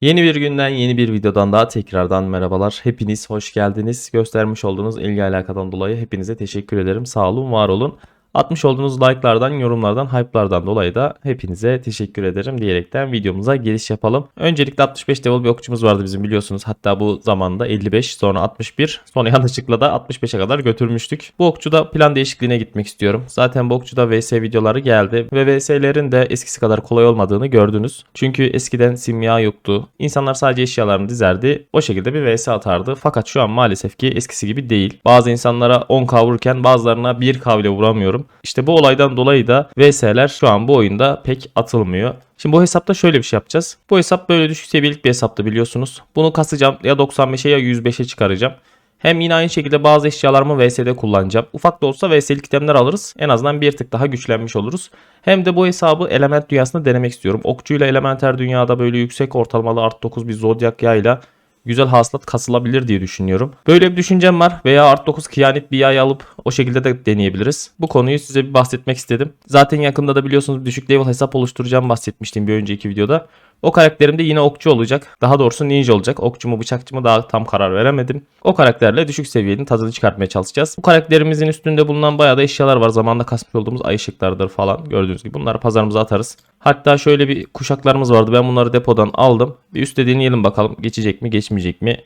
Yeni bir günden yeni bir videodan daha tekrardan merhabalar. Hepiniz hoş geldiniz. Göstermiş olduğunuz ilgi alakadan dolayı hepinize teşekkür ederim. Sağ olun, var olun. Atmış olduğunuz like'lardan, yorumlardan, hype'lardan dolayı da hepinize teşekkür ederim diyerekten videomuza giriş yapalım. Öncelikle 65 level bir okçumuz vardı bizim biliyorsunuz. Hatta bu zamanda 55 sonra 61 sonra yanlışlıkla da 65'e kadar götürmüştük. Bu okçuda plan değişikliğine gitmek istiyorum. Zaten bu okçuda VS videoları geldi ve VS'lerin de eskisi kadar kolay olmadığını gördünüz. Çünkü eskiden simya yoktu. İnsanlar sadece eşyalarını dizerdi. O şekilde bir VS atardı. Fakat şu an maalesef ki eskisi gibi değil. Bazı insanlara 10k vururken bazılarına 1k bile vuramıyorum. İşte bu olaydan dolayı da VS'ler şu an bu oyunda pek atılmıyor. Şimdi bu hesapta şöyle bir şey yapacağız. Bu hesap böyle düşük seviyelik bir hesaptı biliyorsunuz. Bunu kasacağım ya 95'e ya 105'e çıkaracağım. Hem yine aynı şekilde bazı eşyalarımı VS'de kullanacağım. Ufak da olsa VS'lik itemler alırız. En azından bir tık daha güçlenmiş oluruz. Hem de bu hesabı element dünyasında denemek istiyorum. Okçuyla elementer dünyada böyle yüksek ortalamalı art 9 bir zodyak yayla güzel hasılat kasılabilir diye düşünüyorum. Böyle bir düşüncem var veya art 9 kıyanet bir yay alıp o şekilde de deneyebiliriz. Bu konuyu size bir bahsetmek istedim. Zaten yakında da biliyorsunuz düşük level hesap oluşturacağım bahsetmiştim bir önceki videoda. O karakterim de yine okçu olacak. Daha doğrusu ninja olacak. Okçu mu bıçakçı mı daha tam karar veremedim. O karakterle düşük seviyenin tadını çıkartmaya çalışacağız. Bu karakterimizin üstünde bulunan bayağı da eşyalar var. Zamanında kasmış olduğumuz ay ışıklarıdır falan. Gördüğünüz gibi bunları pazarımıza atarız. Hatta şöyle bir kuşaklarımız vardı. Ben bunları depodan aldım. Bir üstte deneyelim bakalım. Geçecek mi geçmeyecek mi?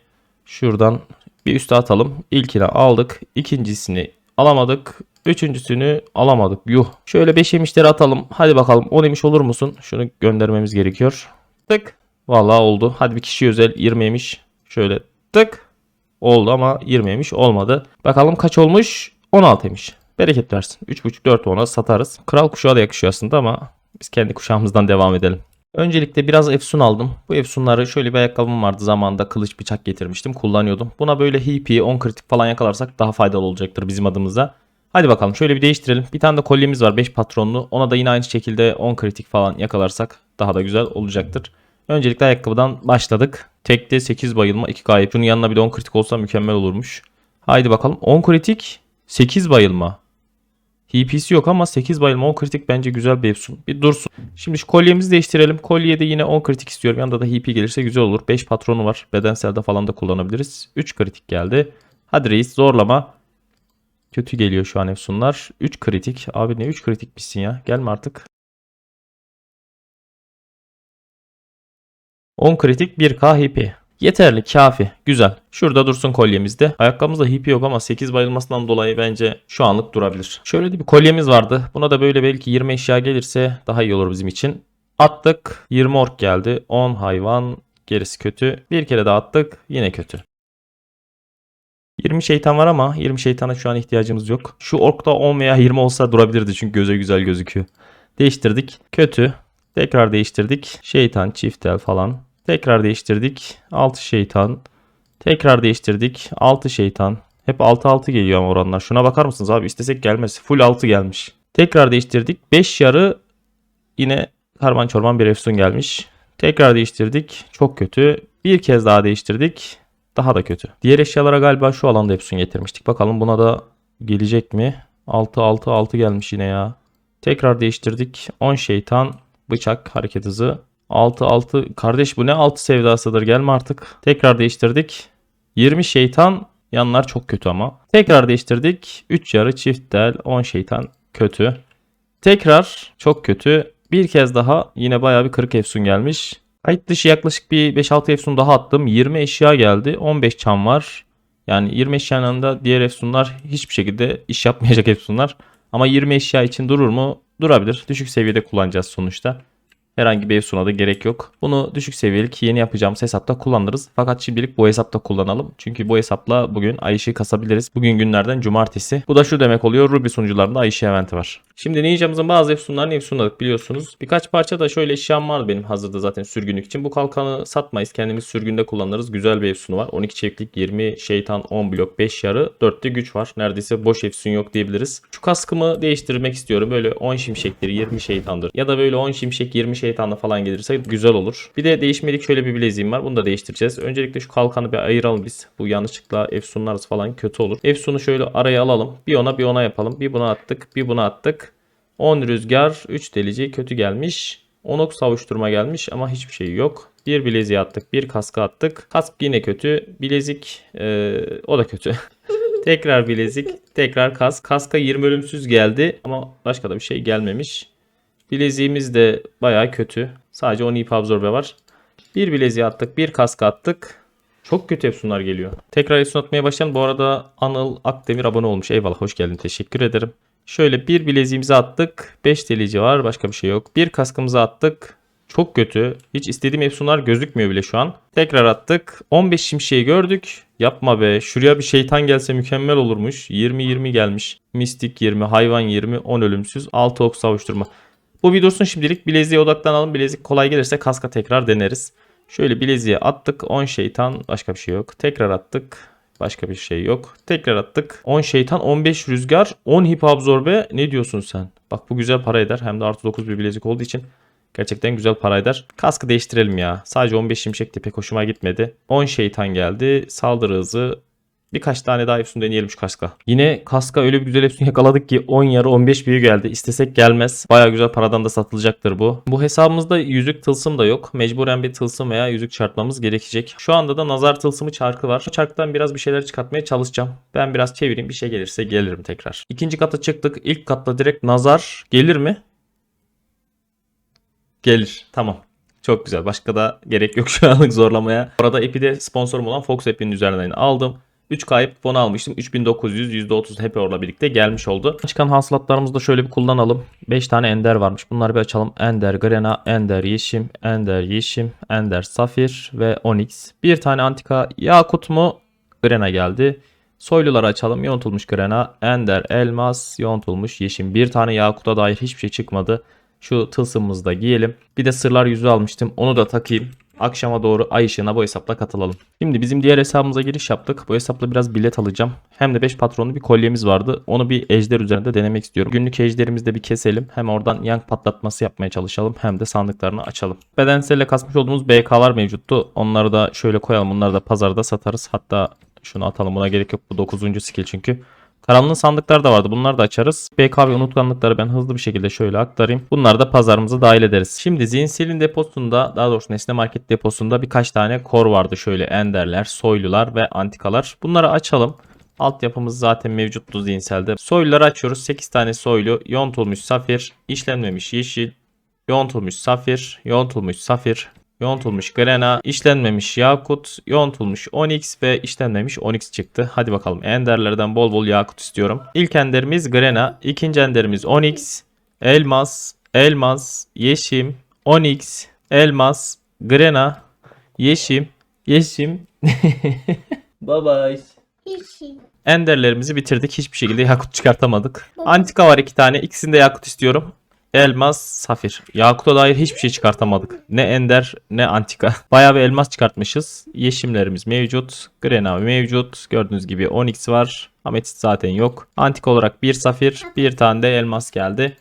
Şuradan bir üste atalım. İlkini aldık. İkincisini alamadık. Üçüncüsünü alamadık. Yuh. Şöyle 5 yemişleri atalım. Hadi bakalım 10 yemiş olur musun? Şunu göndermemiz gerekiyor. Tık. Vallahi oldu. Hadi bir kişi özel 20 yemiş. Şöyle tık. Oldu ama 20 yemiş olmadı. Bakalım kaç olmuş? 16 yemiş. Bereket versin. 3.5-4 ona satarız. Kral kuşağı da yakışıyor aslında ama biz kendi kuşağımızdan devam edelim. Öncelikle biraz efsun aldım. Bu efsunları şöyle bir ayakkabım vardı zamanında kılıç bıçak getirmiştim kullanıyordum. Buna böyle HP 10 kritik falan yakalarsak daha faydalı olacaktır bizim adımıza. Hadi bakalım şöyle bir değiştirelim. Bir tane de kolyemiz var 5 patronlu. Ona da yine aynı şekilde 10 kritik falan yakalarsak daha da güzel olacaktır. Öncelikle ayakkabıdan başladık. Tekte 8 bayılma 2 kayıp. Şunun yanına bir de 10 kritik olsa mükemmel olurmuş. Haydi bakalım 10 kritik 8 bayılma. HP'si yok ama 8 bayılma 10 kritik bence güzel bir efsun. Bir dursun. Şimdi şu kolyemizi değiştirelim. Kolyeye de yine 10 kritik istiyorum. Yanında da HP gelirse güzel olur. 5 patronu var. Bedenselde falan da kullanabiliriz. 3 kritik geldi. Hadi reis zorlama. Kötü geliyor şu an efsunlar. 3 kritik. Abi ne 3 kritik bitsin ya. Gelme artık. 10 kritik 1k HP. Yeterli kafi güzel. Şurada dursun kolyemizde. Ayakkabımızda HP yok ama 8 bayılmasından dolayı bence şu anlık durabilir. Şöyle de bir kolyemiz vardı. Buna da böyle belki 20 eşya gelirse daha iyi olur bizim için. Attık 20 ork geldi. 10 hayvan gerisi kötü. Bir kere daha attık yine kötü. 20 şeytan var ama 20 şeytana şu an ihtiyacımız yok. Şu orkta 10 veya 20 olsa durabilirdi çünkü göze güzel gözüküyor. Değiştirdik. Kötü. Tekrar değiştirdik. Şeytan, çiftel falan. Tekrar değiştirdik. 6 şeytan. Tekrar değiştirdik. 6 şeytan. Hep 6-6 geliyor ama oranlar. Şuna bakar mısınız abi? İstesek gelmez. Full 6 gelmiş. Tekrar değiştirdik. 5 yarı yine karman çorman bir efsun gelmiş. Tekrar değiştirdik. Çok kötü. Bir kez daha değiştirdik. Daha da kötü. Diğer eşyalara galiba şu alanda efsun getirmiştik. Bakalım buna da gelecek mi? 6-6-6 gelmiş yine ya. Tekrar değiştirdik. 10 şeytan. Bıçak hareket hızı. 6 6 kardeş bu ne 6 sevdasıdır gelme artık. Tekrar değiştirdik. 20 şeytan yanlar çok kötü ama. Tekrar değiştirdik. 3 yarı çift del 10 şeytan kötü. Tekrar çok kötü. Bir kez daha yine bayağı bir 40 efsun gelmiş. Kayıt dışı yaklaşık bir 5-6 efsun daha attım. 20 eşya geldi. 15 çam var. Yani 20 eşyanın yanında diğer efsunlar hiçbir şekilde iş yapmayacak efsunlar. Ama 20 eşya için durur mu? Durabilir. Düşük seviyede kullanacağız sonuçta. Herhangi bir efsuna da gerek yok. Bunu düşük seviyelik yeni yapacağımız hesapta kullanırız. Fakat şimdilik bu hesapta kullanalım. Çünkü bu hesapla bugün ay ışığı kasabiliriz. Bugün günlerden cumartesi. Bu da şu demek oluyor. Ruby sunucularında ay ışığı eventi var. Şimdi ninjamızın bazı efsunlarını efsunladık biliyorsunuz. Birkaç parça da şöyle eşyam vardı benim hazırda zaten sürgünlük için. Bu kalkanı satmayız. Kendimiz sürgünde kullanırız. Güzel bir efsunu var. 12 çeviklik 20 şeytan 10 blok 5 yarı 4'te güç var. Neredeyse boş efsun yok diyebiliriz. Şu kaskımı değiştirmek istiyorum. Böyle 10 şimşekleri 20 şeytandır. Ya da böyle 10 şimşek 20 şeytanla falan gelirse güzel olur. Bir de değişmedik şöyle bir bileziğim var. Bunu da değiştireceğiz. Öncelikle şu kalkanı bir ayıralım biz. Bu yanlışlıkla efsunlarız falan kötü olur. Efsunu şöyle araya alalım. Bir ona bir ona yapalım. Bir buna attık. Bir buna attık. 10 rüzgar 3 delici kötü gelmiş. Onok savuşturma gelmiş ama hiçbir şey yok. Bir bileziği attık. Bir kaska attık. Kask yine kötü. Bilezik e, o da kötü. tekrar bilezik. Tekrar kask. Kaska 20 ölümsüz geldi ama başka da bir şey gelmemiş. Bileziğimiz de baya kötü. Sadece 10 ip absorbe var. Bir bileziği attık. Bir kask attık. Çok kötü Efsunlar geliyor. Tekrar Efsun atmaya başlayalım. Bu arada Anıl Akdemir abone olmuş. Eyvallah hoş geldin. Teşekkür ederim. Şöyle bir bileziğimizi attık. 5 delici var. Başka bir şey yok. Bir kaskımızı attık. Çok kötü. Hiç istediğim Efsunlar gözükmüyor bile şu an. Tekrar attık. 15 şimşeği gördük. Yapma be. Şuraya bir şeytan gelse mükemmel olurmuş. 20-20 gelmiş. Mistik 20, hayvan 20, 10 ölümsüz, 6 ok savuşturma. Bu bir dursun şimdilik. Bileziğe odaklanalım. Bilezik kolay gelirse kaska tekrar deneriz. Şöyle bileziğe attık. 10 şeytan başka bir şey yok. Tekrar attık. Başka bir şey yok. Tekrar attık. 10 şeytan, 15 rüzgar, 10 hip absorbe. Ne diyorsun sen? Bak bu güzel para eder. Hem de artı 9 bir bilezik olduğu için gerçekten güzel para eder. Kaskı değiştirelim ya. Sadece 15 şimşek de pek hoşuma gitmedi. 10 şeytan geldi. Saldırı hızı. Birkaç tane daha Efsun deneyelim şu kaska. Yine kaska öyle bir güzel Efsun yakaladık ki 10 yarı 15 büyü geldi. İstesek gelmez. Baya güzel paradan da satılacaktır bu. Bu hesabımızda yüzük tılsım da yok. Mecburen bir tılsım veya yüzük çarpmamız gerekecek. Şu anda da nazar tılsımı çarkı var. Çarktan biraz bir şeyler çıkartmaya çalışacağım. Ben biraz çevireyim bir şey gelirse gelirim tekrar. İkinci kata çıktık. İlk katta direkt nazar gelir mi? Gelir. Tamam. Çok güzel. Başka da gerek yok şu anlık zorlamaya. Orada Epi'de sponsorum olan Fox App'in üzerinden aldım. 3 kayıp fon almıştım. 3900 %30 Happy Hour'la birlikte gelmiş oldu. Çıkan hasılatlarımızı da şöyle bir kullanalım. 5 tane Ender varmış. Bunları bir açalım. Ender Grena, Ender Yeşim, Ender Yeşim, Ender Safir ve Onyx. Bir tane Antika Yakut mu? Grena geldi. Soyluları açalım. Yontulmuş Grena, Ender Elmas, yontulmuş Yeşim. Bir tane Yakut'a dair hiçbir şey çıkmadı. Şu tılsımımızı da giyelim. Bir de sırlar yüzü almıştım. Onu da takayım. Akşama doğru ay ışığına bu hesapla katılalım. Şimdi bizim diğer hesabımıza giriş yaptık. Bu hesapla biraz bilet alacağım. Hem de 5 patronlu bir kolyemiz vardı. Onu bir ejder üzerinde denemek istiyorum. Günlük ejderimizi de bir keselim. Hem oradan yank patlatması yapmaya çalışalım. Hem de sandıklarını açalım. Bedenselle kasmış olduğumuz BK'lar mevcuttu. Onları da şöyle koyalım. Bunları da pazarda satarız. Hatta şunu atalım. Buna gerek yok. Bu 9. skill çünkü. Karanlığın sandıklar da vardı. Bunları da açarız. BK ve unutkanlıkları ben hızlı bir şekilde şöyle aktarayım. Bunları da pazarımıza dahil ederiz. Şimdi zihinselin deposunda daha doğrusu nesne market deposunda birkaç tane kor vardı. Şöyle enderler, soylular ve antikalar. Bunları açalım. Altyapımız zaten mevcuttu zihinselde. Soyluları açıyoruz. 8 tane soylu. Yontulmuş safir. işlenmemiş yeşil. Yontulmuş safir. Yontulmuş safir. Yontulmuş Grena, işlenmemiş Yakut, yontulmuş Onyx ve işlenmemiş Onyx çıktı. Hadi bakalım Enderlerden bol bol Yakut istiyorum. İlk Enderimiz Grena, ikinci Enderimiz Onyx, Elmas, Elmas, Yeşim, Onyx, Elmas, Grena, Yeşim, Yeşim. bye bye. Yeşil. Enderlerimizi bitirdik. Hiçbir şekilde yakut çıkartamadık. Antika var iki tane. İkisinde yakut istiyorum. Elmas, safir. Yakut'a dair hiçbir şey çıkartamadık. Ne ender ne antika. Bayağı bir elmas çıkartmışız. Yeşimlerimiz mevcut. Grena mevcut. Gördüğünüz gibi Onyx var. Ametist zaten yok. Antika olarak bir safir, bir tane de elmas geldi.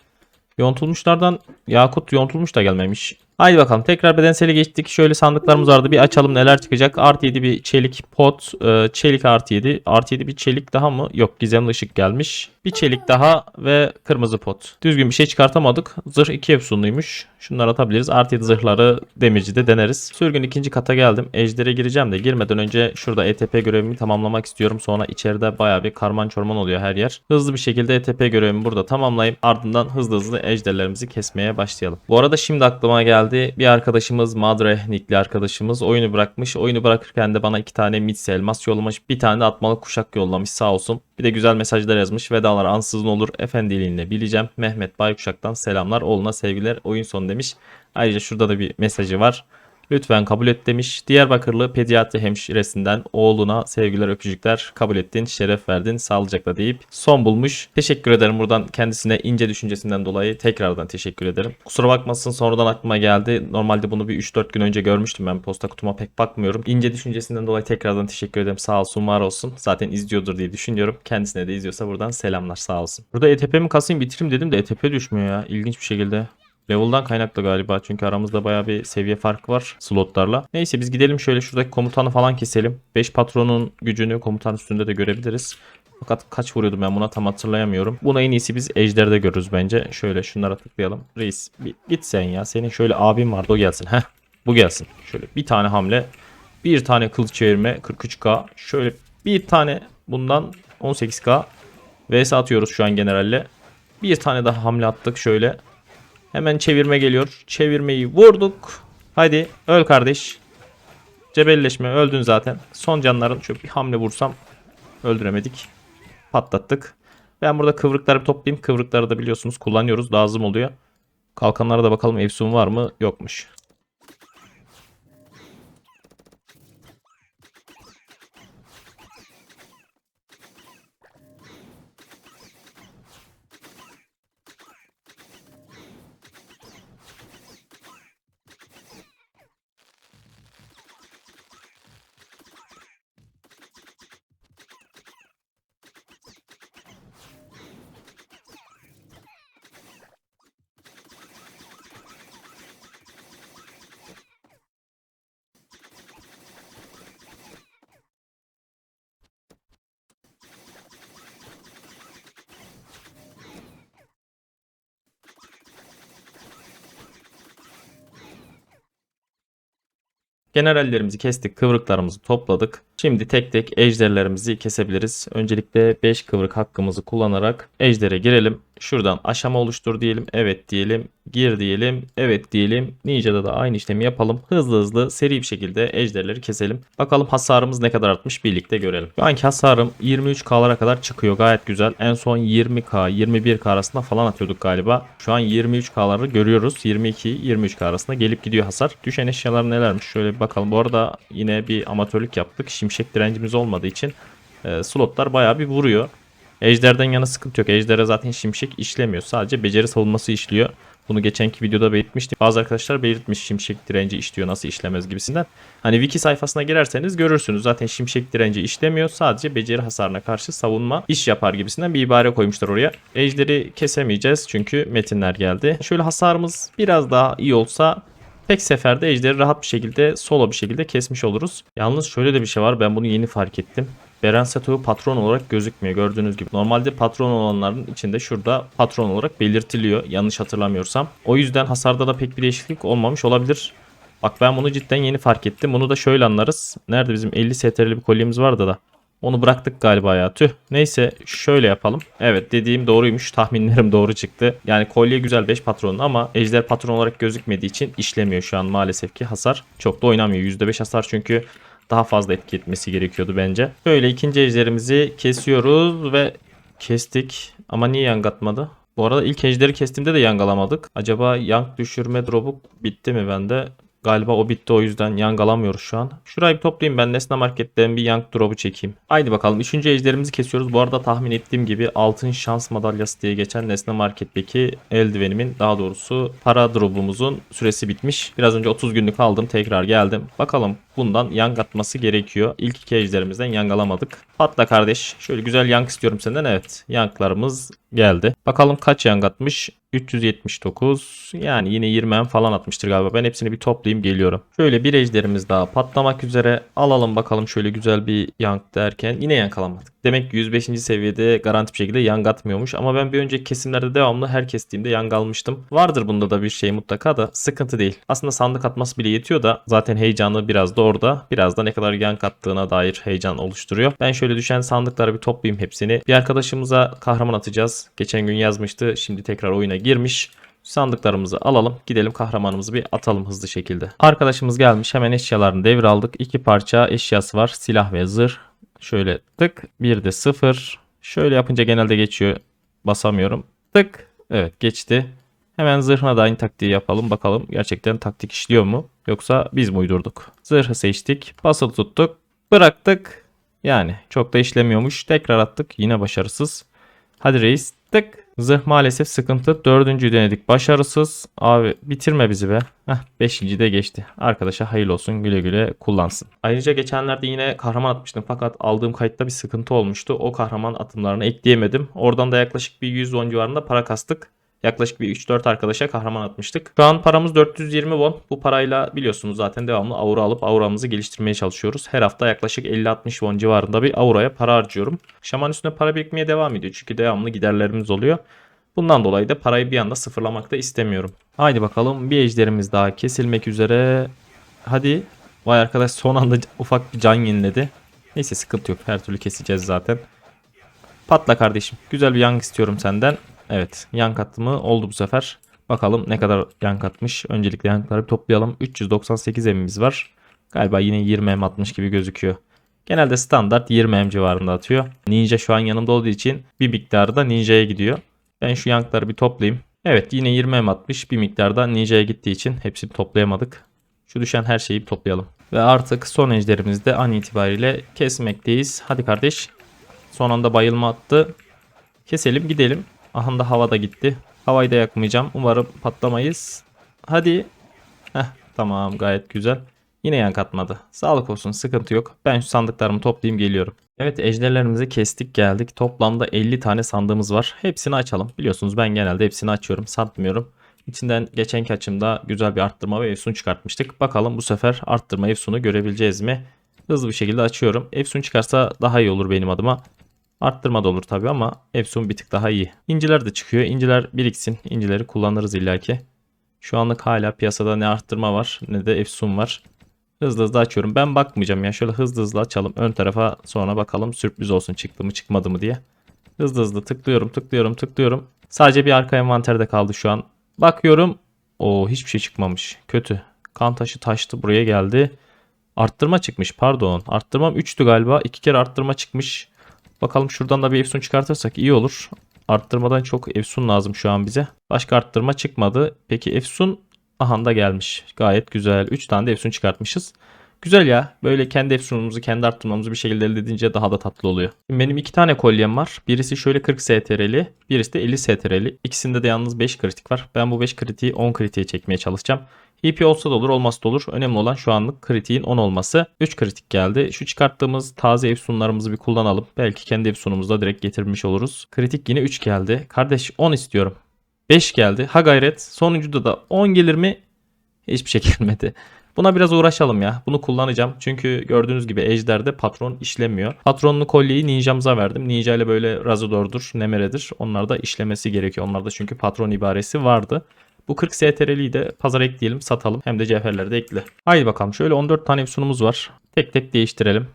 Yontulmuşlardan Yakut yontulmuş da gelmemiş. Haydi bakalım tekrar bedenseli geçtik. Şöyle sandıklarımız vardı. Bir açalım neler çıkacak. Artı 7 bir çelik pot. e, Çelik artı 7. Artı 7 bir çelik daha mı? Yok gizemli ışık gelmiş. Bir çelik daha ve kırmızı pot. Düzgün bir şey çıkartamadık. Zırh 2 efsunluymuş. Şunları atabiliriz. Artı 7 zırhları demircide deneriz. Sürgün ikinci kata geldim. Ejder'e gireceğim de girmeden önce şurada ETP görevimi tamamlamak istiyorum. Sonra içeride baya bir karman çorman oluyor her yer. Hızlı bir şekilde ETP görevimi burada tamamlayıp ardından hızlı hızlı ejderlerimizi kesmeye başlayalım. Bu arada şimdi aklıma geldi. Bir arkadaşımız Madre nickli arkadaşımız oyunu bırakmış. Oyunu bırakırken de bana iki tane mitsi elmas yollamış. Bir tane de atmalı kuşak yollamış sağ olsun. Bir de güzel mesajlar yazmış. Vedalar ansızın olur. Efendiliğinle bileceğim. Mehmet Baykuşak'tan selamlar. Oğluna sevgiler. Oyun sonu demiş. Ayrıca şurada da bir mesajı var. Lütfen kabul et demiş. Diyarbakırlı pediatri hemşiresinden oğluna sevgiler öpücükler kabul ettin, şeref verdin, sağlıcakla deyip son bulmuş. Teşekkür ederim buradan kendisine ince düşüncesinden dolayı tekrardan teşekkür ederim. Kusura bakmasın sonradan aklıma geldi. Normalde bunu bir 3-4 gün önce görmüştüm ben posta kutuma pek bakmıyorum. İnce düşüncesinden dolayı tekrardan teşekkür ederim. Sağ olsun var olsun. Zaten izliyordur diye düşünüyorum. Kendisine de izliyorsa buradan selamlar sağ olsun. Burada ETP mi kasayım bitireyim dedim de ETP düşmüyor ya. İlginç bir şekilde. Level'dan kaynaklı galiba çünkü aramızda baya bir seviye farkı var slotlarla. Neyse biz gidelim şöyle şuradaki komutanı falan keselim. 5 patronun gücünü komutan üstünde de görebiliriz. Fakat kaç vuruyordum ben buna tam hatırlayamıyorum. Buna en iyisi biz ejderde görürüz bence. Şöyle şunlara tıklayalım. Reis git sen ya. Senin şöyle abin vardı o gelsin. Heh bu gelsin. Şöyle bir tane hamle. Bir tane kılıç çevirme 43k. Şöyle bir tane bundan 18k. VS atıyoruz şu an generalle. Bir tane daha hamle attık şöyle. Hemen çevirme geliyor. Çevirmeyi vurduk. Hadi öl kardeş. Cebelleşme öldün zaten. Son canların şöyle bir hamle vursam öldüremedik. Patlattık. Ben burada kıvrıkları bir toplayayım. Kıvrıkları da biliyorsunuz kullanıyoruz. Lazım oluyor. Kalkanlara da bakalım Efsun var mı? Yokmuş. Generallerimizi kestik, kıvrıklarımızı topladık. Şimdi tek tek ejderlerimizi kesebiliriz. Öncelikle 5 kıvrık hakkımızı kullanarak ejdere girelim. Şuradan aşama oluştur diyelim. Evet diyelim. Gir diyelim. Evet diyelim. Ninja'da da aynı işlemi yapalım. Hızlı hızlı seri bir şekilde ejderleri keselim. Bakalım hasarımız ne kadar artmış birlikte görelim. Şu anki hasarım 23k'lara kadar çıkıyor. Gayet güzel. En son 20k, 21k arasında falan atıyorduk galiba. Şu an 23k'ları görüyoruz. 22-23k arasında gelip gidiyor hasar. Düşen eşyalar nelermiş? Şöyle bir bakalım. Bu arada yine bir amatörlük yaptık. Şimşek direncimiz olmadığı için e, slotlar bayağı bir vuruyor. Ejderden yana sıkıntı yok. Ejder'e zaten şimşek işlemiyor. Sadece beceri savunması işliyor. Bunu geçenki videoda belirtmiştim. Bazı arkadaşlar belirtmiş şimşek direnci işliyor nasıl işlemez gibisinden. Hani wiki sayfasına girerseniz görürsünüz. Zaten şimşek direnci işlemiyor. Sadece beceri hasarına karşı savunma iş yapar gibisinden bir ibare koymuşlar oraya. Ejderi kesemeyeceğiz çünkü metinler geldi. Şöyle hasarımız biraz daha iyi olsa tek seferde ejderi rahat bir şekilde solo bir şekilde kesmiş oluruz. Yalnız şöyle de bir şey var. Ben bunu yeni fark ettim. Beren Sato'yu patron olarak gözükmüyor gördüğünüz gibi. Normalde patron olanların içinde şurada patron olarak belirtiliyor yanlış hatırlamıyorsam. O yüzden hasarda da pek bir değişiklik olmamış olabilir. Bak ben bunu cidden yeni fark ettim. Bunu da şöyle anlarız. Nerede bizim 50 STR'li bir kolyemiz vardı da. Onu bıraktık galiba ya tüh. Neyse şöyle yapalım. Evet dediğim doğruymuş. Tahminlerim doğru çıktı. Yani kolye güzel 5 patron ama ejder patron olarak gözükmediği için işlemiyor şu an maalesef ki hasar. Çok da oynamıyor. %5 hasar çünkü daha fazla etki etmesi gerekiyordu bence. Böyle ikinci ejderimizi kesiyoruz ve kestik. Ama niye yank atmadı? Bu arada ilk ejderi kestiğimde de yangalamadık. Acaba yank düşürme drop'u bitti mi bende? Galiba o bitti o yüzden yank alamıyoruz şu an. Şurayı bir toplayayım ben Nesne Market'ten bir yank drop'u çekeyim. Haydi bakalım. Üçüncü ejderimizi kesiyoruz. Bu arada tahmin ettiğim gibi altın şans madalyası diye geçen Nesne Market'teki eldivenimin daha doğrusu para drop'umuzun süresi bitmiş. Biraz önce 30 günlük aldım. Tekrar geldim. Bakalım bundan yank atması gerekiyor. İlk iki ejderimizden yank alamadık. Patla kardeş. Şöyle güzel yank istiyorum senden. Evet. Yanklarımız geldi. Bakalım kaç yank atmış? 379 yani yine 20 falan atmıştır galiba. Ben hepsini bir toplayayım geliyorum. Şöyle bir ejderimiz daha patlamak üzere. Alalım bakalım şöyle güzel bir yank derken yine yank alamadık. Demek ki 105. seviyede garanti bir şekilde yank atmıyormuş. Ama ben bir önceki kesimlerde devamlı her kestiğimde yank almıştım. Vardır bunda da bir şey mutlaka da sıkıntı değil. Aslında sandık atması bile yetiyor da zaten heyecanı biraz da orada. Biraz da ne kadar yank attığına dair heyecan oluşturuyor. Ben şöyle düşen sandıkları bir toplayayım hepsini. Bir arkadaşımıza kahraman atacağız. Geçen gün yazmıştı. Şimdi tekrar oyuna girmiş. Sandıklarımızı alalım. Gidelim kahramanımızı bir atalım hızlı şekilde. Arkadaşımız gelmiş. Hemen eşyalarını devraldık. İki parça eşyası var. Silah ve zırh. Şöyle tık. Bir de sıfır. Şöyle yapınca genelde geçiyor. Basamıyorum. Tık. Evet geçti. Hemen zırhına da aynı taktiği yapalım. Bakalım gerçekten taktik işliyor mu? Yoksa biz mi uydurduk? Zırhı seçtik. Basılı tuttuk. Bıraktık. Yani çok da işlemiyormuş. Tekrar attık. Yine başarısız. Hadi reis. Tık. Zırh maalesef sıkıntı. Dördüncü denedik. Başarısız. Abi bitirme bizi be. Heh, beşinci de geçti. Arkadaşa hayırlı olsun. Güle güle kullansın. Ayrıca geçenlerde yine kahraman atmıştım. Fakat aldığım kayıtta bir sıkıntı olmuştu. O kahraman atımlarını ekleyemedim. Oradan da yaklaşık bir 110 civarında para kastık. Yaklaşık bir 3-4 arkadaşa kahraman atmıştık. Şu an paramız 420 won. Bu parayla biliyorsunuz zaten devamlı aura alıp auramızı geliştirmeye çalışıyoruz. Her hafta yaklaşık 50-60 won civarında bir auraya para harcıyorum. Şaman üstüne para birikmeye devam ediyor. Çünkü devamlı giderlerimiz oluyor. Bundan dolayı da parayı bir anda sıfırlamak da istemiyorum. Haydi bakalım bir ejderimiz daha kesilmek üzere. Hadi. Vay arkadaş son anda ufak bir can yeniledi. Neyse sıkıntı yok. Her türlü keseceğiz zaten. Patla kardeşim. Güzel bir yank istiyorum senden. Evet. Yank attı mı? Oldu bu sefer. Bakalım ne kadar yank atmış. Öncelikle yankları bir toplayalım. 398 emimiz var. Galiba yine 20 em atmış gibi gözüküyor. Genelde standart 20 em civarında atıyor. Ninja şu an yanımda olduğu için bir miktarı da Ninja'ya gidiyor. Ben şu yankları bir toplayayım. Evet yine 20 em atmış. Bir miktarda Ninja'ya gittiği için hepsini toplayamadık. Şu düşen her şeyi toplayalım. Ve artık son ejderimizi de an itibariyle kesmekteyiz. Hadi kardeş. Son anda bayılma attı. Keselim gidelim. Aha da havada gitti. Havayı da yakmayacağım. Umarım patlamayız. Hadi. Heh, tamam gayet güzel. Yine yank atmadı. Sağlık olsun sıkıntı yok. Ben şu sandıklarımı toplayayım geliyorum. Evet ejderlerimizi kestik geldik. Toplamda 50 tane sandığımız var. Hepsini açalım. Biliyorsunuz ben genelde hepsini açıyorum. Satmıyorum. İçinden geçenki açımda güzel bir arttırma ve efsun çıkartmıştık. Bakalım bu sefer arttırma efsunu görebileceğiz mi? Hızlı bir şekilde açıyorum. Efsun çıkarsa daha iyi olur benim adıma. Arttırma da olur tabi ama Efsun bir tık daha iyi. İnciler de çıkıyor. İnciler biriksin. İncileri kullanırız illaki. Şu anlık hala piyasada ne arttırma var ne de Efsun var. Hızlı hızlı açıyorum. Ben bakmayacağım ya. Şöyle hızlı hızlı açalım. Ön tarafa sonra bakalım sürpriz olsun çıktı mı çıkmadı mı diye. Hızlı hızlı tıklıyorum tıklıyorum tıklıyorum. Sadece bir arka envanterde kaldı şu an. Bakıyorum. O hiçbir şey çıkmamış. Kötü. Kan taşı taştı buraya geldi. Arttırma çıkmış pardon. Arttırmam 3'tü galiba. 2 kere arttırma çıkmış. Bakalım şuradan da bir efsun çıkartırsak iyi olur. Arttırmadan çok efsun lazım şu an bize. Başka arttırma çıkmadı. Peki efsun aha da gelmiş. Gayet güzel. 3 tane de efsun çıkartmışız. Güzel ya. Böyle kendi efsunumuzu, kendi arttırmamızı bir şekilde elde edince daha da tatlı oluyor. Şimdi benim iki tane kolyem var. Birisi şöyle 40 STR'li, birisi de 50 STR'li. İkisinde de yalnız 5 kritik var. Ben bu 5 kritiği 10 kritiğe çekmeye çalışacağım. EP olsa da olur olmasa da olur. Önemli olan şu anlık kritiğin 10 olması. 3 kritik geldi. Şu çıkarttığımız taze efsunlarımızı bir kullanalım. Belki kendi efsunumuzda direkt getirmiş oluruz. Kritik yine 3 geldi. Kardeş 10 istiyorum. 5 geldi. Ha gayret. Sonuncuda da 10 gelir mi? Hiçbir şey gelmedi. Buna biraz uğraşalım ya. Bunu kullanacağım. Çünkü gördüğünüz gibi Ejder'de patron işlemiyor. Patronlu kolyeyi Ninja'mıza verdim. Ninja ile böyle Razador'dur, Nemere'dir. Onlar da işlemesi gerekiyor. Onlarda çünkü patron ibaresi vardı. Bu 40 STR'liyi de pazara ekleyelim satalım. Hem de cevherleri de ekle. Haydi bakalım şöyle 14 tane sunumuz var. Tek tek değiştirelim.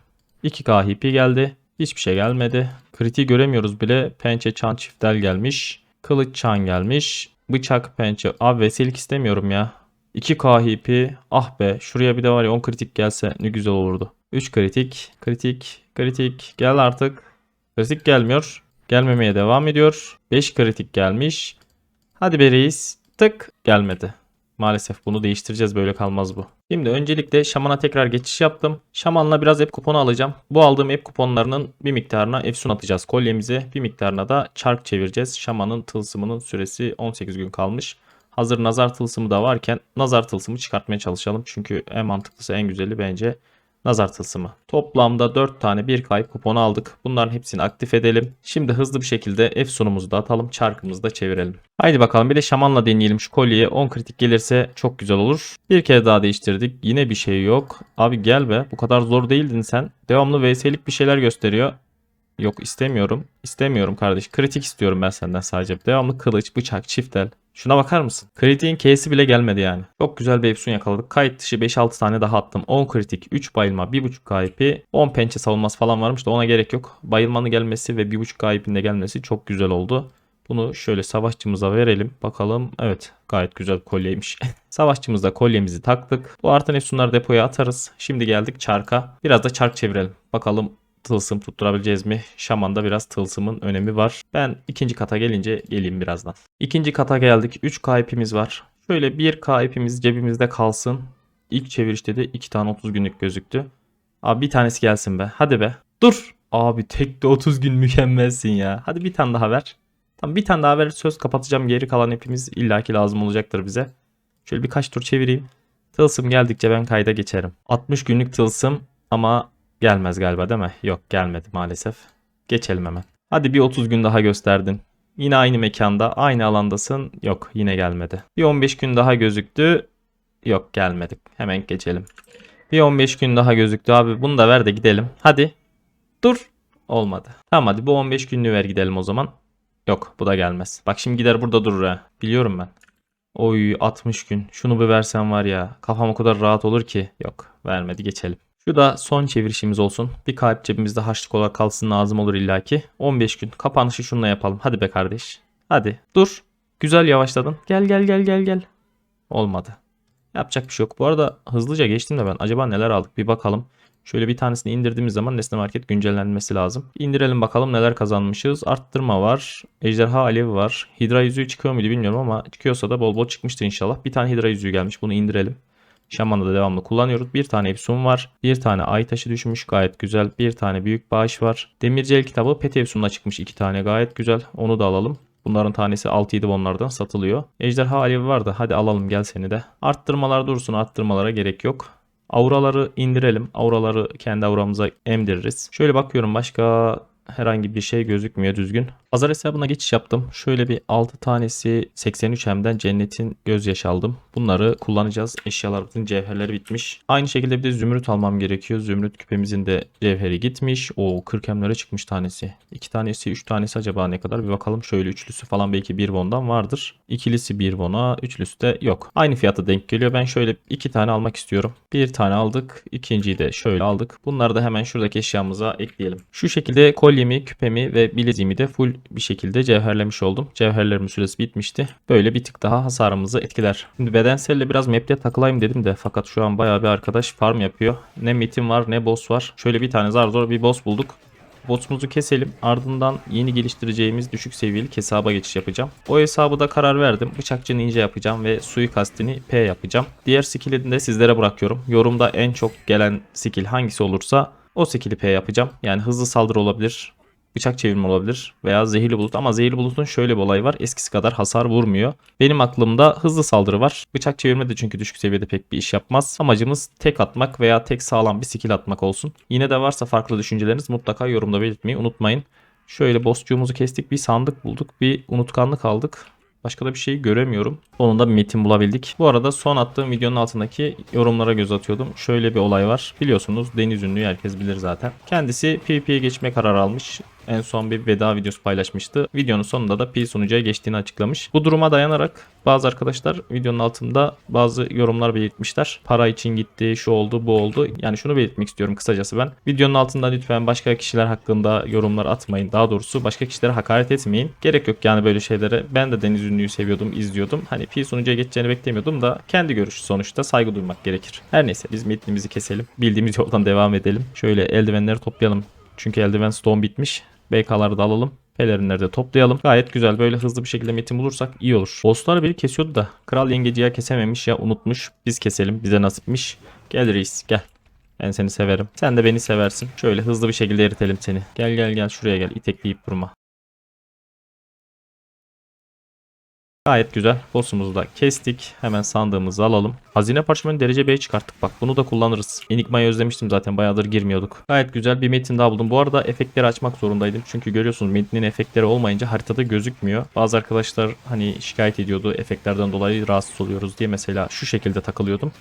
2K HP geldi. Hiçbir şey gelmedi. Kritiği göremiyoruz bile. Pençe çan çiftel gelmiş. Kılıç çan gelmiş. Bıçak pençe. Abi veselik istemiyorum ya. 2K HP. Ah be şuraya bir de var ya 10 kritik gelse ne güzel olurdu. 3 kritik. Kritik. Kritik. Gel artık. Kritik gelmiyor. Gelmemeye devam ediyor. 5 kritik gelmiş. Hadi be reis. Tık gelmedi. Maalesef bunu değiştireceğiz böyle kalmaz bu. Şimdi öncelikle şamana tekrar geçiş yaptım. Şamanla biraz ep kuponu alacağım. Bu aldığım ep kuponlarının bir miktarına efsun atacağız kolyemize. Bir miktarına da çark çevireceğiz. Şamanın tılsımının süresi 18 gün kalmış. Hazır nazar tılsımı da varken nazar tılsımı çıkartmaya çalışalım. Çünkü en mantıklısı en güzeli bence nazar tılsımı. Toplamda 4 tane bir kayıp kuponu aldık. Bunların hepsini aktif edelim. Şimdi hızlı bir şekilde efsunumuzu da atalım. Çarkımızı da çevirelim. Haydi bakalım bir de şamanla deneyelim şu kolyeye. 10 kritik gelirse çok güzel olur. Bir kere daha değiştirdik. Yine bir şey yok. Abi gel be. Bu kadar zor değildin sen. Devamlı VS'lik bir şeyler gösteriyor. Yok istemiyorum. İstemiyorum kardeş. Kritik istiyorum ben senden sadece. Devamlı kılıç, bıçak, çiftel. Şuna bakar mısın? Kritiğin K'si bile gelmedi yani. Çok güzel bir efsun yakaladık. Kayıt dışı 5-6 tane daha attım. 10 kritik, 3 bayılma, 1.5 KP, 10 pençe savunması falan varmış da ona gerek yok. Bayılmanın gelmesi ve 1.5 KP'nin de gelmesi çok güzel oldu. Bunu şöyle savaşçımıza verelim. Bakalım. Evet gayet güzel kolyeymiş. Savaşçımızda kolyemizi taktık. Bu artan efsunları depoya atarız. Şimdi geldik çarka. Biraz da çark çevirelim. Bakalım tılsım tutturabileceğiz mi? Şaman'da biraz tılsımın önemi var. Ben ikinci kata gelince geleyim birazdan. İkinci kata geldik. 3 ipimiz var. Şöyle 1 ipimiz cebimizde kalsın. İlk çevirişte de 2 tane 30 günlük gözüktü. Abi bir tanesi gelsin be. Hadi be. Dur. Abi tek de 30 gün mükemmelsin ya. Hadi bir tane daha ver. Tamam bir tane daha ver. Söz kapatacağım. Geri kalan hepimiz illaki lazım olacaktır bize. Şöyle birkaç tur çevireyim. Tılsım geldikçe ben kayda geçerim. 60 günlük tılsım ama Gelmez galiba değil mi? Yok gelmedi maalesef. Geçelim hemen. Hadi bir 30 gün daha gösterdin. Yine aynı mekanda, aynı alandasın. Yok, yine gelmedi. Bir 15 gün daha gözüktü. Yok, gelmedik. Hemen geçelim. Bir 15 gün daha gözüktü abi. Bunu da ver de gidelim. Hadi. Dur. Olmadı. Tamam hadi bu 15 günlüğü ver gidelim o zaman. Yok bu da gelmez. Bak şimdi gider burada durur ha. Biliyorum ben. Oy 60 gün. Şunu bir versen var ya. Kafam o kadar rahat olur ki. Yok vermedi geçelim. Şu da son çevirişimiz olsun. Bir kalp cebimizde harçlık olarak kalsın lazım olur illaki. 15 gün. Kapanışı şununla yapalım. Hadi be kardeş. Hadi dur. Güzel yavaşladın. Gel gel gel gel gel. Olmadı. Yapacak bir şey yok. Bu arada hızlıca geçtim de ben. Acaba neler aldık bir bakalım. Şöyle bir tanesini indirdiğimiz zaman Nesne Market güncellenmesi lazım. İndirelim bakalım neler kazanmışız. Arttırma var. Ejderha alevi var. Hidra yüzüğü çıkıyor muydu bilmiyorum ama çıkıyorsa da bol bol çıkmıştır inşallah. Bir tane hidra yüzüğü gelmiş. Bunu indirelim. Şaman'da da devamlı kullanıyoruz. Bir tane Efsun var. Bir tane Ay taşı düşmüş. Gayet güzel. Bir tane büyük bağış var. Demirci el kitabı Pet Efsun'da çıkmış. iki tane gayet güzel. Onu da alalım. Bunların tanesi 6-7 bonlardan satılıyor. Ejderha alevi var da hadi alalım gel seni de. Arttırmalar dursun arttırmalara gerek yok. Auraları indirelim. Auraları kendi auramıza emdiririz. Şöyle bakıyorum başka herhangi bir şey gözükmüyor düzgün. Pazar hesabına geçiş yaptım. Şöyle bir 6 tanesi 83 hemden cennetin gözyaşı aldım. Bunları kullanacağız. Eşyalarımızın cevherleri bitmiş. Aynı şekilde bir de zümrüt almam gerekiyor. Zümrüt küpemizin de cevheri gitmiş. O 40 hemlere çıkmış tanesi. 2 tanesi 3 tanesi acaba ne kadar bir bakalım. Şöyle üçlüsü falan belki 1 bondan vardır. İkilisi 1 bona. Üçlüsü de yok. Aynı fiyata denk geliyor. Ben şöyle 2 tane almak istiyorum. Bir tane aldık. İkinciyi de şöyle aldık. Bunları da hemen şuradaki eşyamıza ekleyelim. Şu şekilde kolyemi, küpemi ve bileziğimi de full bir şekilde cevherlemiş oldum. Cevherlerimin süresi bitmişti. Böyle bir tık daha hasarımızı etkiler. Şimdi bedenselle biraz map'te takılayım dedim de fakat şu an bayağı bir arkadaş farm yapıyor. Ne metin var ne boss var. Şöyle bir tane zar zor bir boss bulduk. Boss'umuzu keselim. Ardından yeni geliştireceğimiz düşük seviyeli hesaba geçiş yapacağım. O hesabı da karar verdim. Bıçakçı ninja yapacağım ve suikastini P yapacağım. Diğer skill'ini de sizlere bırakıyorum. Yorumda en çok gelen skill hangisi olursa o skill'i P yapacağım. Yani hızlı saldırı olabilir, bıçak çevirme olabilir veya zehirli bulut ama zehirli bulutun şöyle bir olayı var. Eskisi kadar hasar vurmuyor. Benim aklımda hızlı saldırı var. Bıçak çevirme de çünkü düşük seviyede pek bir iş yapmaz. Amacımız tek atmak veya tek sağlam bir skill atmak olsun. Yine de varsa farklı düşünceleriniz mutlaka yorumda belirtmeyi unutmayın. Şöyle bossçuğumuzu kestik bir sandık bulduk bir unutkanlık aldık. Başka da bir şey göremiyorum. Sonunda bir metin bulabildik. Bu arada son attığım videonun altındaki yorumlara göz atıyordum. Şöyle bir olay var. Biliyorsunuz deniz ünlü herkes bilir zaten. Kendisi PvP'ye geçme kararı almış. En son bir veda videosu paylaşmıştı. Videonun sonunda da P sunucuya geçtiğini açıklamış. Bu duruma dayanarak bazı arkadaşlar videonun altında bazı yorumlar belirtmişler. Para için gitti, şu oldu, bu oldu. Yani şunu belirtmek istiyorum kısacası ben. Videonun altında lütfen başka kişiler hakkında yorumlar atmayın. Daha doğrusu başka kişilere hakaret etmeyin. Gerek yok yani böyle şeylere. Ben de Deniz Ünlü'yü seviyordum, izliyordum. Hani P sunucuya geçeceğini beklemiyordum da kendi görüşü sonuçta saygı duymak gerekir. Her neyse biz metnimizi keselim. Bildiğimiz yoldan devam edelim. Şöyle eldivenleri toplayalım. Çünkü eldiven stone bitmiş. BK'ları da alalım. Pelerinleri de toplayalım. Gayet güzel. Böyle hızlı bir şekilde metin bulursak iyi olur. Bosslar biri kesiyordu da. Kral yengeci ya kesememiş ya unutmuş. Biz keselim. Bize nasipmiş. Gel reis gel. Ben seni severim. Sen de beni seversin. Şöyle hızlı bir şekilde eritelim seni. Gel gel gel şuraya gel. İtekleyip durma. Gayet güzel. Boss'umuzu da kestik. Hemen sandığımızı alalım. Hazine parçamanı derece B çıkarttık. Bak bunu da kullanırız. Enigma'yı özlemiştim zaten. Bayağıdır girmiyorduk. Gayet güzel bir metin daha buldum. Bu arada efektleri açmak zorundaydım. Çünkü görüyorsunuz metnin efektleri olmayınca haritada gözükmüyor. Bazı arkadaşlar hani şikayet ediyordu. Efektlerden dolayı rahatsız oluyoruz diye mesela şu şekilde takılıyordum.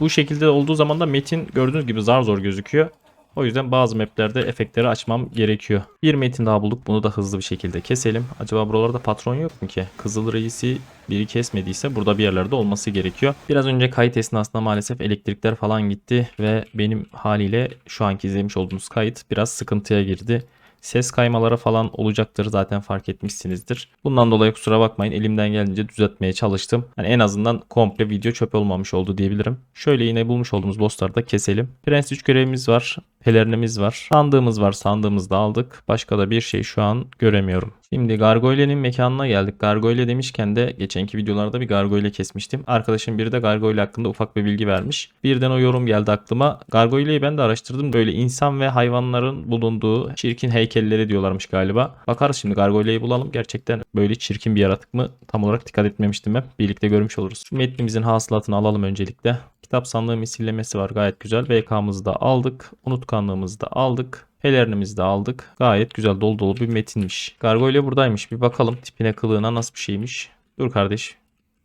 Bu şekilde olduğu zaman da metin gördüğünüz gibi zar zor gözüküyor. O yüzden bazı maplerde efektleri açmam gerekiyor. Bir metin daha bulduk. Bunu da hızlı bir şekilde keselim. Acaba buralarda patron yok mu ki? Kızıl reisi biri kesmediyse burada bir yerlerde olması gerekiyor. Biraz önce kayıt esnasında maalesef elektrikler falan gitti ve benim haliyle şu anki izlemiş olduğunuz kayıt biraz sıkıntıya girdi. Ses kaymaları falan olacaktır zaten fark etmişsinizdir. Bundan dolayı kusura bakmayın elimden gelince düzeltmeye çalıştım. Yani en azından komple video çöp olmamış oldu diyebilirim. Şöyle yine bulmuş olduğumuz bossları keselim. Prens 3 görevimiz var. Pelerinimiz var. Sandığımız var. Sandığımızı da aldık. Başka da bir şey şu an göremiyorum. Şimdi Gargoyle'nin mekanına geldik. Gargoyle demişken de geçenki videolarda bir Gargoyle kesmiştim. Arkadaşım biri de Gargoyle hakkında ufak bir bilgi vermiş. Birden o yorum geldi aklıma. Gargoyle'yi ben de araştırdım. Böyle insan ve hayvanların bulunduğu çirkin heykelleri diyorlarmış galiba. Bakarız şimdi Gargoyle'yi bulalım. Gerçekten böyle çirkin bir yaratık mı? Tam olarak dikkat etmemiştim ben. Birlikte görmüş oluruz. Metnimizin hasılatını alalım öncelikle. Kitap sandığı misillemesi var gayet güzel. BK'mızı da aldık. Unutkanlığımızı da aldık. Pelerinimizi de aldık. Gayet güzel dolu dolu bir metinmiş. Gargoyle buradaymış. Bir bakalım tipine kılığına nasıl bir şeymiş. Dur kardeş.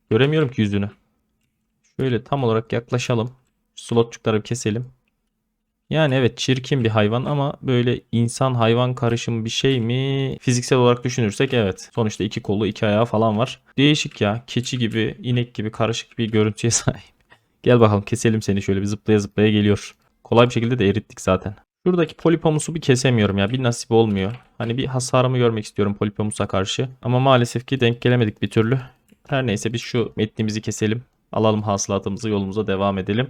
Göremiyorum ki yüzünü. Şöyle tam olarak yaklaşalım. Slotçukları bir keselim. Yani evet çirkin bir hayvan ama böyle insan hayvan karışımı bir şey mi? Fiziksel olarak düşünürsek evet. Sonuçta iki kolu iki ayağı falan var. Değişik ya. Keçi gibi, inek gibi karışık bir görüntüye sahip. Gel bakalım keselim seni şöyle bir zıplaya zıplaya geliyor. Kolay bir şekilde de erittik zaten. Şuradaki polipomusu bir kesemiyorum ya. Bir nasip olmuyor. Hani bir hasarımı görmek istiyorum polipomusa karşı. Ama maalesef ki denk gelemedik bir türlü. Her neyse biz şu metnimizi keselim. Alalım hasılatımızı yolumuza devam edelim.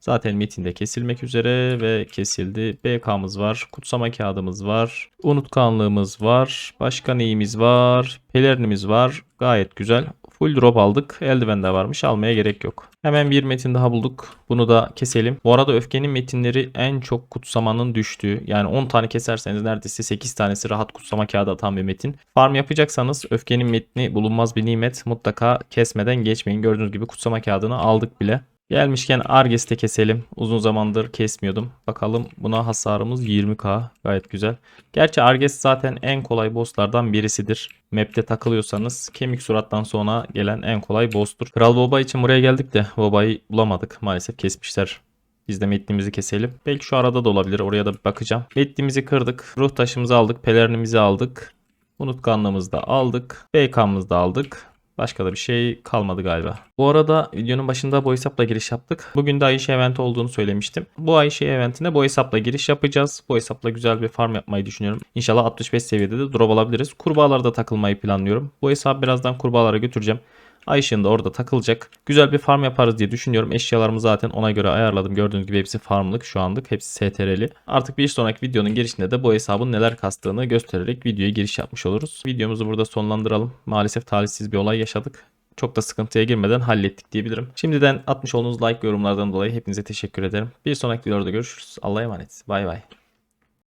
Zaten metinde kesilmek üzere ve kesildi. BK'mız var. Kutsama kağıdımız var. Unutkanlığımız var. Başka neyimiz var? Pelerinimiz var. Gayet güzel. Full drop aldık. Eldiven de varmış. Almaya gerek yok. Hemen bir metin daha bulduk. Bunu da keselim. Bu arada öfkenin metinleri en çok kutsamanın düştüğü. Yani 10 tane keserseniz neredeyse 8 tanesi rahat kutsama kağıdı atan bir metin. Farm yapacaksanız öfkenin metni bulunmaz bir nimet. Mutlaka kesmeden geçmeyin. Gördüğünüz gibi kutsama kağıdını aldık bile. Gelmişken Arges'te keselim. Uzun zamandır kesmiyordum. Bakalım buna hasarımız 20k. Gayet güzel. Gerçi Arges zaten en kolay bosslardan birisidir. Map'te takılıyorsanız kemik surattan sonra gelen en kolay boss'tur. Kral Boba için buraya geldik de Boba'yı bulamadık. Maalesef kesmişler. Biz de metnimizi keselim. Belki şu arada da olabilir. Oraya da bir bakacağım. Metnimizi kırdık. Ruh taşımızı aldık. Pelerinimizi aldık. Unutkanlığımızı da aldık. BK'mızı da aldık. Başka da bir şey kalmadı galiba. Bu arada videonun başında bu hesapla giriş yaptık. Bugün de Ayşe eventi olduğunu söylemiştim. Bu Ayşe eventine bu hesapla giriş yapacağız. Bu hesapla güzel bir farm yapmayı düşünüyorum. İnşallah 65 seviyede de drop alabiliriz. Kurbağalarda takılmayı planlıyorum. Bu hesabı birazdan kurbağalara götüreceğim. Ayşe'nin de orada takılacak. Güzel bir farm yaparız diye düşünüyorum. Eşyalarımı zaten ona göre ayarladım. Gördüğünüz gibi hepsi farmlık şu anlık. Hepsi STR'li. Artık bir sonraki videonun girişinde de bu hesabın neler kastığını göstererek videoya giriş yapmış oluruz. Videomuzu burada sonlandıralım. Maalesef talihsiz bir olay yaşadık. Çok da sıkıntıya girmeden hallettik diyebilirim. Şimdiden atmış olduğunuz like yorumlardan dolayı hepinize teşekkür ederim. Bir sonraki videoda görüşürüz. Allah'a emanet. Bay bay.